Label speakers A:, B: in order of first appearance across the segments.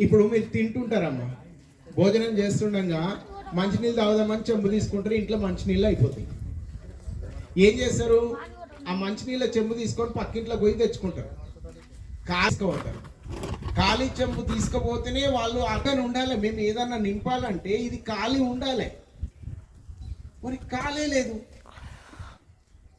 A: ఇప్పుడు మీరు తింటుంటారమ్మా. భోజనం చేస్తుండగా మంచినీళ్ళు తాగుదామని చెంబు తీసుకుంటారు ఇంట్లో మంచినీళ్ళు అయిపోతాయి. ఏం చేస్తారు? ఆ మంచినీళ్ళ చెంబు తీసుకొని పక్కింట్లో పోయి తెచ్చుకుంటారు. కాసుకోపోతారు ఖాళీ చెంబు తీసుకుపోతేనే వాళ్ళు అక్కడ ఉండాలి. మేము ఏదన్నా నింపాలంటే ఇది ఖాళీ ఉండాలి. మరి ఖాళీ లేదు.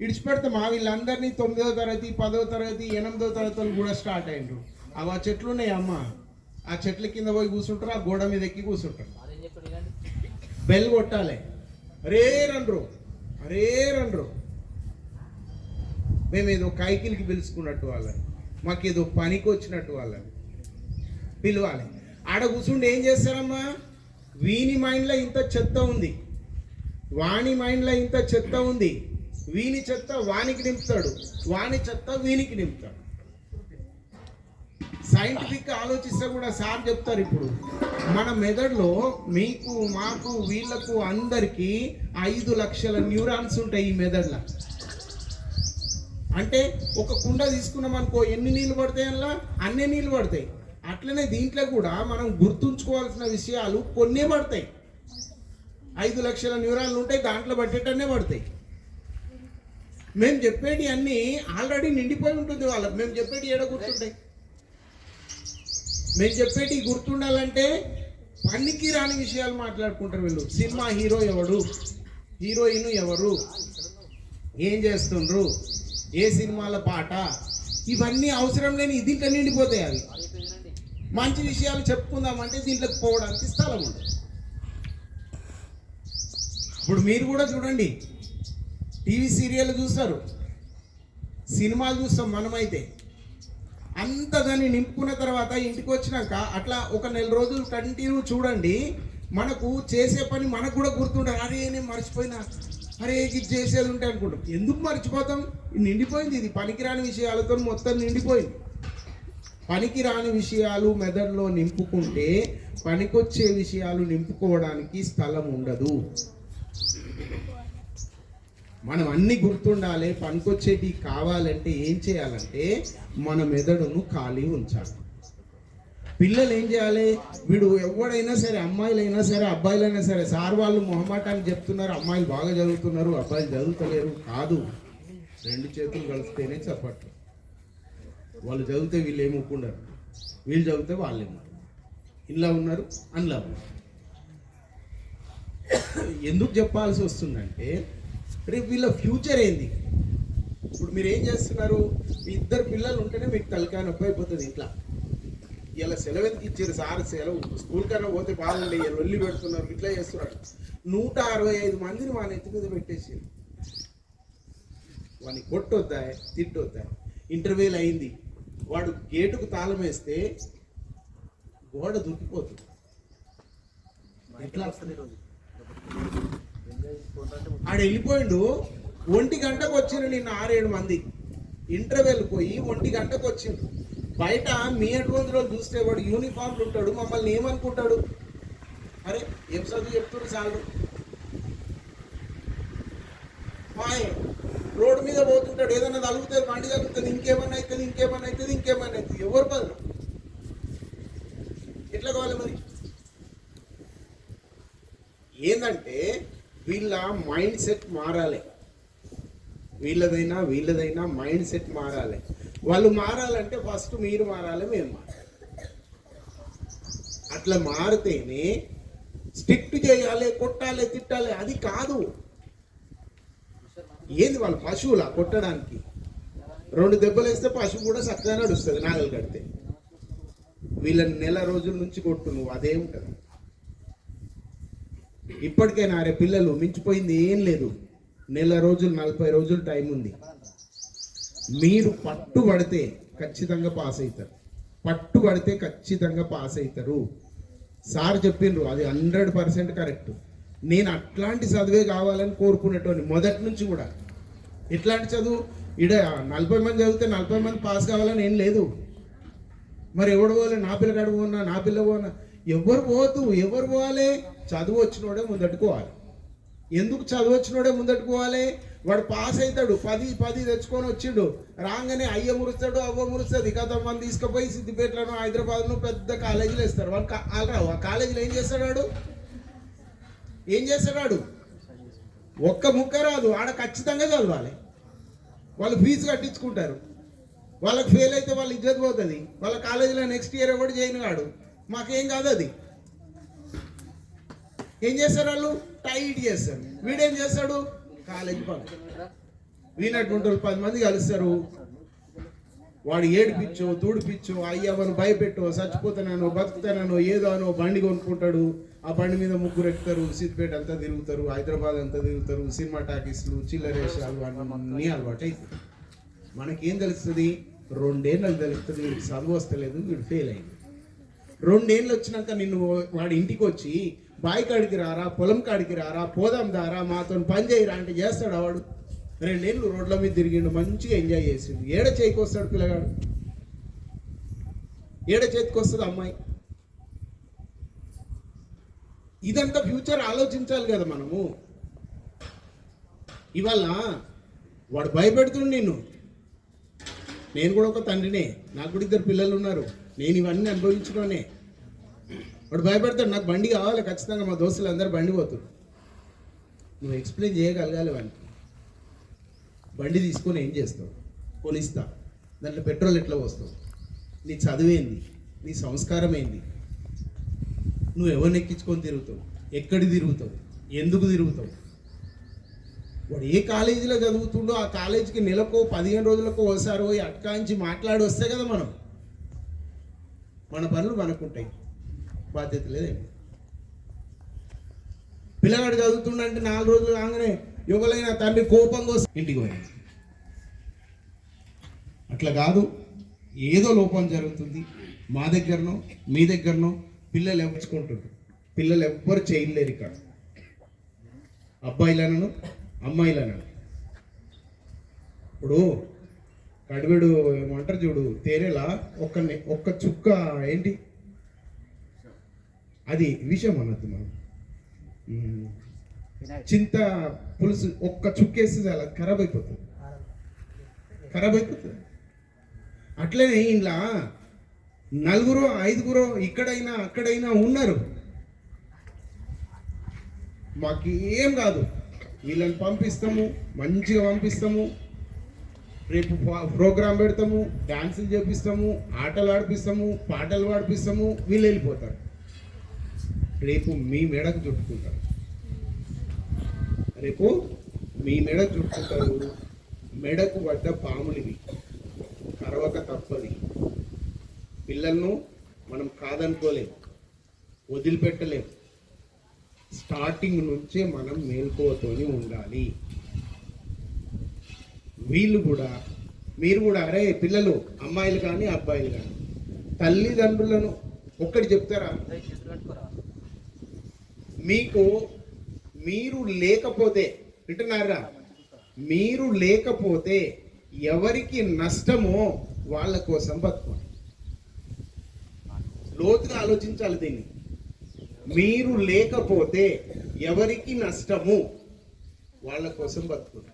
A: ఇడిచిపెడతామా వీళ్ళందరినీ తొమ్మిదో తరగతి పదో తరగతి ఎనిమిదో తరగతులు కూడా స్టార్ట్ అయ్యారు అవి ఆ చెట్లు ఉన్నాయి అమ్మ ఆ చెట్ల కింద పోయి కూర్చుంటారు ఆ గోడ మీద ఎక్కి కూర్చుంటారు. బెల్ కొట్టాలి. అరే రండ్రు అరే రండ్రు. మేము ఏదో కైకిలికి పిలుచుకున్నట్టు వాళ్ళని మాకేదో పనికి వచ్చినట్టు వాళ్ళని పిలవాలి. ఆడ కూర్చుండి ఏం చేస్తారమ్మా? వీని మైండ్లో ఇంత చెత్త ఉంది. వాని మైండ్లో ఇంత చెత్త ఉంది. వీని చెత్త వానికి నింపుతాడు. వాని చెత్త వీనికి నింపుతాడు. సైంటిఫిక్ ఆలోచిస్తే కూడా సార్ చెప్తారు ఇప్పుడు. మన మెదడులో మీకు మాకు వీళ్ళకు అందరికీ ఐదు లక్షల న్యూరాన్స్ ఉంటాయి ఈ మెదడులో. అంటే ఒక కుండ తీసుకున్నాం అనుకో ఎన్ని నీళ్ళు పడతాయి అందులో? అన్ని నీళ్ళు పడతాయి. అట్లనే దీంట్లో కూడా మనం గుర్తుంచుకోవాల్సిన విషయాలు కొన్నే పడతాయి. ఐదు లక్షల న్యూరాన్లు ఉంటాయి దాంట్లో పట్టేటన్నే పడతాయి. మేము చెప్పేటి అన్నీ ఆల్రెడీ నిండిపోయి ఉంటుంది వాళ్ళకి. మేము చెప్పేటి ఏడ గుర్తుంటాయి మేము చెప్పేటి గుర్తుండాలంటే పనికి రాని విషయాలు మాట్లాడుకుంటారు వీళ్ళు. సినిమా హీరో ఎవడు హీరోయిన్ ఎవరు? ఏం చేస్తుండ్రు? ఏ సినిమాల పాట? ఇవన్నీ అవసరం లేని దీంట్లో నిండిపోతాయి అవి. మంచి విషయాలు చెప్పుకుందామంటే దీంట్లోకి పోవడానికి స్థలం ఉండదు ఇప్పుడు మీరు కూడా చూడండి. టీవీ సీరియల్ చూస్తారు. సినిమాలు చూస్తాం మనమైతే. అంత దాన్ని నింపుకున్న తర్వాత ఇంటికి వచ్చినాక అట్లా ఒక నెల రోజులు కంటిన్యూ చూడండి మనకు చేసే పని మనకు కూడా గుర్తుండదు. అరే నేను మర్చిపోయినా. అరే ఇది చేసేది ఉంటే అనుకుంటాం. ఎందుకు మర్చిపోతాం? నిండిపోయింది ఇది. పనికిరాని విషయాలతో మొత్తం నిండిపోయింది. పనికిరాని విషయాలు మెదడులో నింపుకుంటే పనికొచ్చే విషయాలు నింపుకోవడానికి స్థలం ఉండదు. మనం అన్ని గుర్తుండాలి పనికొచ్చేటి కావాలంటే ఏం చేయాలంటే మన మెదడును ఖాళీ ఉంచాలి. పిల్లలు ఏం చేయాలి? వీడు ఎవడైనా సరే అమ్మాయిలైనా సరే అబ్బాయిలైనా సరే సార్ వాళ్ళు మొహమాటానికి చెప్తున్నారు అమ్మాయిలు బాగా చదువుతున్నారు అబ్బాయిలు చదువుతలేరు కాదు. రెండు చేతులు కలిస్తేనే చప్పట్లు. వాళ్ళు చదివితే వీళ్ళు ఏమి ఒప్పుకుంటారు వీళ్ళు చదివితే వాళ్ళు ఏమన్నారు ఇలా ఉన్నారు అందులో ఉన్నారు. ఎందుకు చెప్పాల్సి వస్తుందంటే రేపు వీళ్ళ ఫ్యూచర్ ఏంది? ఇప్పుడు మీరు ఏం చేస్తున్నారు? మీ ఇద్దరు పిల్లలు ఉంటేనే మీకు తలకాయ నొప్పి అయిపోతుంది ఇంట్లో. ఇలా సెలవు ఎందుకు ఇచ్చారు సార్ సెలవు. స్కూల్ కన్నా పోతే బాగుండే ఇలా వెళ్ళి పెడుతున్నారు ఇట్లా చేస్తున్నారు. నూట అరవై ఐదు మందిని వాళ్ళ ఎత్తి మీద పెట్టేసి వాడిని కొట్టొద్దా? తిట్టొద్దా? ఇంటర్వ్యూలు అయింది. వాడు గేటుకు తాళం వేస్తే గోడ దుక్కిపోతుంది ఎట్లా? ఆడ వెళ్ళిపోయిండు ఒంటి గంటకు వచ్చిండు నిన్న ఆరేడు మంది. ఇంటర్వెల్ పోయి ఒంటి గంటకు వచ్చిండు. బయట మీ అటువంటి చూస్తే వాడు యూనిఫామ్లు ఉంటాడు మమ్మల్ని ఏమనుకుంటాడు? అరే ఏం చదువు చెప్తున్నారు చాలు రోడ్డు మీద పోతుంటాడు ఏదైనా తలుగుతుంది బండి తలుగుతుంది ఇంకేమన్నా అవుతుంది ఇంకేమన్నా అవుతుంది ఇంకేమన్నా అవుతుంది. ఎవరు బదులు? ఎట్లా కావాలి మరి? ఏంటంటే వీళ్ళ మైండ్ సెట్ మారాలి. వీళ్ళదైనా వీళ్ళదైనా మైండ్ సెట్ మారాలి. వాళ్ళు మారాలంటే ఫస్ట్ మీరు మారాలి మేము మారాలి. అట్లా మారితేనే స్ట్రిక్ట్ చేయాలి కొట్టాలి తిట్టాలి అది కాదు. ఏంది వాళ్ళు పశువులా కొట్టడానికి? రెండు దెబ్బలు వేస్తే పశువు కూడా చక్కగా నడుస్తుంది నాగలు కడితే. వీళ్ళని నెల రోజుల నుంచి కొట్టు నువ్వు అదే ఉంటుంది ఇప్పటికైనా అరే పిల్లలు మించిపోయింది ఏం లేదు. నెల రోజులు నలభై రోజులు టైం ఉంది. మీరు పట్టుబడితే ఖచ్చితంగా పాస్ అవుతారు పట్టుబడితే ఖచ్చితంగా పాస్ అవుతారు సార్ చెప్పిండ్రు అది హండ్రెడ్ పర్సెంట్ కరెక్ట్. నేను అట్లాంటి చదివే కావాలని కోరుకునేటోని మొదటి నుంచి కూడా. ఇట్లాంటి చదువు ఇడ నలభై మంది చదివితే నలభై మంది పాస్ కావాలని ఏం లేదు. మరి ఎవడు పోలే నా పిల్లగాడు పోనా? నా పిల్ల పోనా? ఎవరు పోతు ఎవరు పోవాలి? చదువు వచ్చినోడే ముందట్టుకోవాలి ఎందుకు చదువు వచ్చినోడే ముందట్టుకోవాలి వాడు పాస్ అవుతాడు పది పది తెచ్చుకొని వచ్చిండు. రాగానే అయ్య మురుస్తాడు అవ్వ మురుస్తుంది. కదా మనం తీసుకుపోయి సిద్దిపేటలను హైదరాబాద్ను పెద్ద కాలేజీలు వేస్తారు వాళ్ళు కా- రావు. ఆ కాలేజీలో ఏం చేస్తాడు వాడు? ఏం చేస్తాడు వాడు? ఒక్క ముక్క రాదు. ఆడ ఖచ్చితంగా చదవాలి. వాళ్ళు ఫీజు కట్టించుకుంటారు. వాళ్ళకి ఫెయిల్ అయితే వాళ్ళు ఇజ్జత్ పోతుంది. వాళ్ళ కాలేజీలో నెక్స్ట్ ఇయర్ ఎవరు చేయను కాడు. మాకేం కాదు అది. ఏం చేస్తారు వాళ్ళు? టైట్ చేస్తారు వీడేం చేస్తాడు కాలేజీ పని. వీనటువంటి వాళ్ళు పది మంది కలుస్తారు. వాడు ఏడిపించో తూడిపించో అయ్యవను భయపెట్టో చచ్చిపోతానో బతుకుతానో ఏదో అనో బండి కొనుక్కుంటాడు. ఆ బండి మీద ముగ్గురు ఎక్కుతారు. సిద్దిపేట అంతా తిరుగుతారు. హైదరాబాద్ అంతా తిరుగుతారు. సినిమా టాకీస్లు చిల్లరేషాలు అన్నీ అలవాటు అవుతుంది మనకేం తెలుస్తుంది? రెండేళ్ళకి తెలుస్తుంది. వీడికి చదువు వస్తలేదు వీడు ఫెయిల్ అయింది రెండేళ్ళు వచ్చినాక నిన్ను వాడి ఇంటికి వచ్చి బావి కాడికి రారా పొలం కాడికి రారా పోదాం దారా మాతో పని చేయరా అంటే చేస్తాడు వాడు. రెండేళ్ళు రోడ్ల మీద తిరిగిండు మంచిగా ఎంజాయ్ చేసిండు. ఏడ చేయికి వస్తాడు పిల్లగాడు? ఏడ చేతికి వస్తుంది అమ్మాయి? ఇదంతా ఫ్యూచర్ ఆలోచించాలి కదా మనము. ఇవాళ వాడు భయపెడుతుండు నిన్ను. నేను కూడా ఒక తండ్రినే. నాకు కూడా ఇద్దరు పిల్లలు ఉన్నారు. నేను ఇవన్నీ అనుభవించడమే వాడు భయపడతాడు నాకు బండి కావాలి ఖచ్చితంగా మా దోస్తులు అందరూ బండి పోతారు. నువ్వు ఎక్స్ప్లెయిన్ చేయగలగాలి వానికి. బండి తీసుకొని ఏం చేస్తావు? కొనిస్తా దాంట్లో పెట్రోల్ ఎట్లా పోస్తావు? నీ చదువేంది? నీ సంస్కారం ఏంది? నువ్వు ఎవరిని ఎక్కించుకొని తిరుగుతావు? ఎక్కడి తిరుగుతావు? ఎందుకు తిరుగుతావు? వాడు ఏ కాలేజీలో చదువుతుండో ఆ కాలేజీకి నెలకో పదిహేను రోజులకో ఒకసారి పోయి అట్కాంచి మాట్లాడి వస్తే కదా మనం. మన పనులు మనకుంటాయి. బాధ్యత లేదండి పిల్లగాడు చదువుతుండంటే నాలుగు రోజులు కాగానే యువలైన తండ్రి కోపం కోసం ఇంటికి పోయాడు. అట్లా కాదు ఏదో లోపం జరుగుతుంది. మా దగ్గరనో మీ దగ్గరనో పిల్లలు ఎవ్వచుకుంటారు పిల్లలు ఎవ్వరు చేయలేరు ఇక్కడ. అబ్బాయిలనను అమ్మాయిలనను. ఇప్పుడు కడివెడు ఏమంటారు చూడు తేనెలా ఒక్క ఒక్క చుక్క ఏంటి? అది విషయం అన్నది మనం. చింత పులుసు ఒక్క చుక్కేస్తే అలా ఖరాబ్ అయిపోతుంది. ఖరాబ్ అయిపోతుంది. అట్లనే ఇంట్లో నలుగురు ఐదుగురు ఇక్కడైనా అక్కడైనా ఉన్నారు. మాకు ఏం కాదు. వీళ్ళని పంపిస్తాము మంచిగా పంపిస్తాము. రేపు ప్రోగ్రాం పెడతాము డాన్సులు చేపిస్తాము ఆటలు ఆడిపిస్తాము పాటలు పాడిపిస్తాము వీళ్ళు వెళ్ళిపోతారు. రేపు మీ మెడకు చుట్టుకుంటారు. రేపు మీ మెడకు చుట్టుకుంటారు. మెడకు పడ్డ పాములివి కరవక తప్పది పిల్లలను మనం కాదనుకోలేము వదిలిపెట్టలేము స్టార్టింగ్ నుంచే మనం మేల్కోతోని ఉండాలి. వీళ్ళు కూడా మీరు కూడా అరే పిల్లలు అమ్మాయిలు కానీ అబ్బాయిలు కానీ తల్లిదండ్రులను ఒక్కటి చెప్తారా? మీకు మీరు లేకపోతే వింటున్నారా? మీరు లేకపోతే ఎవరికి నష్టమో వాళ్ళ కోసం బతుకోండి. లోతుగా ఆలోచించాలి దీన్ని. మీరు లేకపోతే ఎవరికి నష్టము వాళ్ళ కోసం బతుకోండి.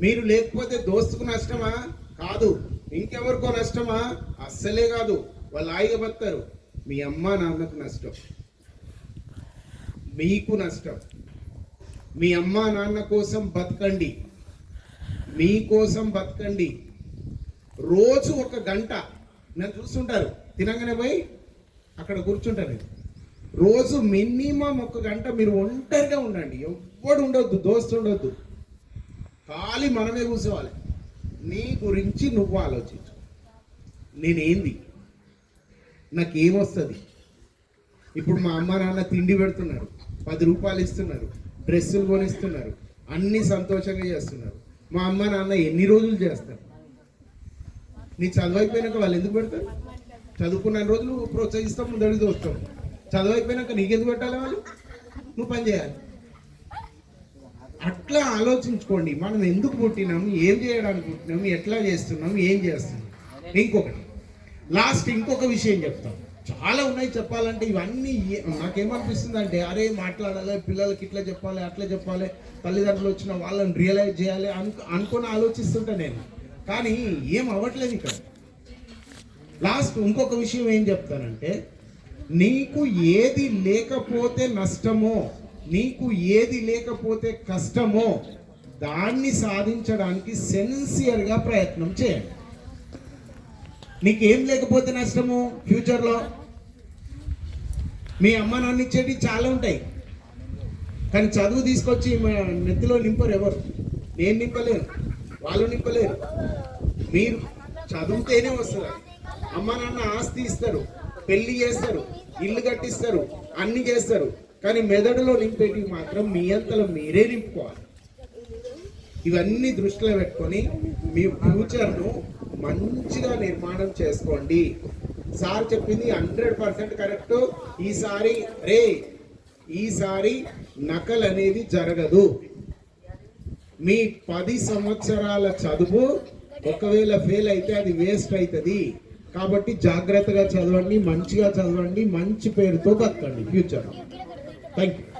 A: మీరు లేకపోతే దోస్తుకు నష్టమా? కాదు. ఇంకెవరికో నష్టమా? అస్సలే కాదు. వాళ్ళు హాయిగా బతారు మీ అమ్మ నాన్నకు నష్టం. మీకు నష్టం. మీ అమ్మ నాన్న కోసం బతకండి. మీకోసం బతకండి. రోజు ఒక గంట. నేను చూస్తుంటారు. తినగానే పోయి అక్కడ కూర్చుంటారు. రోజు మినిమం ఒక గంట మీరు ఒంటరిగా ఉండండి. ఎవ్వడు ఉండొద్దు దోస్తు ఉండొద్దు. ఖాళీ మనమే కూర్చోవాలి. నీ గురించి నువ్వు ఆలోచించు. నేనేంది? నాకేమొస్తుంది? ఇప్పుడు మా అమ్మ నాన్న తిండి పెడుతున్నారు. పది రూపాయలు ఇస్తున్నారు. డ్రెస్సులు కొనిస్తున్నారు. అన్ని సంతోషంగా చేస్తున్నారు. మా అమ్మ నాన్న ఎన్ని రోజులు చేస్తారు? నీ చదువైపోయినాక వాళ్ళు ఎందుకు పెడతారు? చదువుకున్న రోజులు ప్రోత్సహిస్తాం ముందడుగు చూస్తాం చదువైపోయినాక నీకు నీకెందుకు పెట్టాలి వాళ్ళు? నువ్వు పని చేయాలి. అట్లా ఆలోచించుకోండి. మనం ఎందుకు పుట్టినాం? ఏం చేయడానికి పుట్టినాం? ఎట్లా చేస్తున్నాం? ఏం చేస్తున్నాం? ఇంకొకటి. లాస్ట్ ఇంకొక విషయం చెప్తాం చాలా ఉన్నాయి చెప్పాలంటే ఇవన్నీ నాకేమనిపిస్తుంది అంటే అరే మాట్లాడాలి పిల్లలకి ఇట్లా చెప్పాలి అట్లా చెప్పాలి తల్లిదండ్రులు వచ్చిన వాళ్ళని రియలైజ్ చేయాలి అనుకు అనుకొని ఆలోచిస్తుంటా నేను. కానీ ఏం అవ్వట్లేదు ఇక్కడ. లాస్ట్ ఇంకొక విషయం ఏం చెప్తానంటే నీకు ఏది లేకపోతే నష్టమో నీకు ఏది లేకపోతే కష్టమో దాన్ని సాధించడానికి సెన్సియర్గా ప్రయత్నం చేయండి. నీకేం లేకపోతే నష్టము ఫ్యూచర్లో? మీ అమ్మ నాన్న ఇచ్చేటివి చాలా ఉంటాయి. కానీ చదువు తీసుకొచ్చి మా నెత్తిలో నింపరు ఎవరు? నేను నింపలేను. వాళ్ళు నింపలేరు. మీరు చదువుతేనే వస్తారు. అమ్మ నాన్న ఆస్తి ఇస్తారు. పెళ్ళి చేస్తారు. ఇల్లు కట్టిస్తారు. అన్ని చేస్తారు. కానీ మెదడులో నింపేటివి మాత్రం మీ అంతలో మీరే నింపుకోవాలి. ఇవన్నీ దృష్టిలో పెట్టుకొని మీ ఫ్యూచర్ను మంచిగా నిర్మాణం చేసుకోండి. సార్ చెప్పింది హండ్రెడ్ పర్సెంట్ కరెక్ట్. ఈసారి రే ఈసారి నకల్ అనేది జరగదు. మీ పది సంవత్సరాల చదువు ఒకవేళ ఫెయిల్ అయితే అది వేస్ట్ అవుతుంది కాబట్టి జాగ్రత్తగా చదవండి మంచిగా చదవండి మంచి పేరుతో బతకండి ఫ్యూచర్ థ్యాంక్ యూ